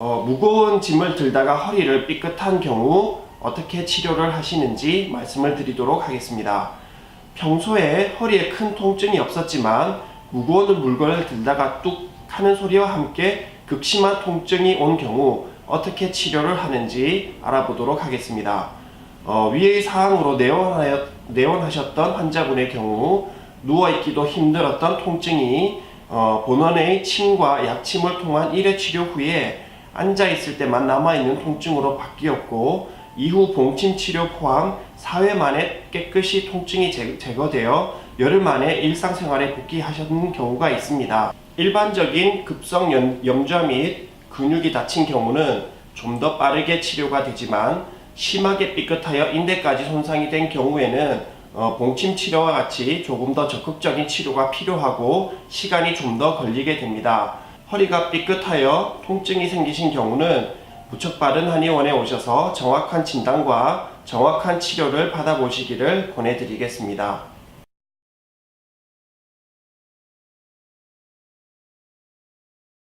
어, 무거운 짐을 들다가 허리를 삐끗한 경우 어떻게 치료를 하시는지 말씀을 드리도록 하겠습니다. 평소에 허리에 큰 통증이 없었지만 무거운 물건을 들다가 뚝 하는 소리와 함께 극심한 통증이 온 경우 어떻게 치료를 하는지 알아보도록 하겠습니다. 어, 위의 사항으로 내원하여, 내원하셨던 환자분의 경우 누워있기도 힘들었던 통증이 어, 본원의 침과 약침을 통한 1회 치료 후에 앉아있을 때만 남아있는 통증으로 바뀌었고 이후 봉침 치료 포함 4회 만에 깨끗이 통증이 제- 제거되어 열흘 만에 일상생활에 복귀하셨는 경우가 있습니다. 일반적인 급성 연- 염좌 및 근육이 다친 경우는 좀 더 빠르게 치료가 되지만 심하게 삐끗하여 인대까지 손상이 된 경우에는 어, 봉침 치료와 같이 조금 더 적극적인 치료가 필요하고 시간이 좀 더 걸리게 됩니다. 허리가 삐끗하여 통증이 생기신 경우는 부척바른 한의원에 오셔서 정확한 진단과 정확한 치료를 받아보시기를 권해드리겠습니다.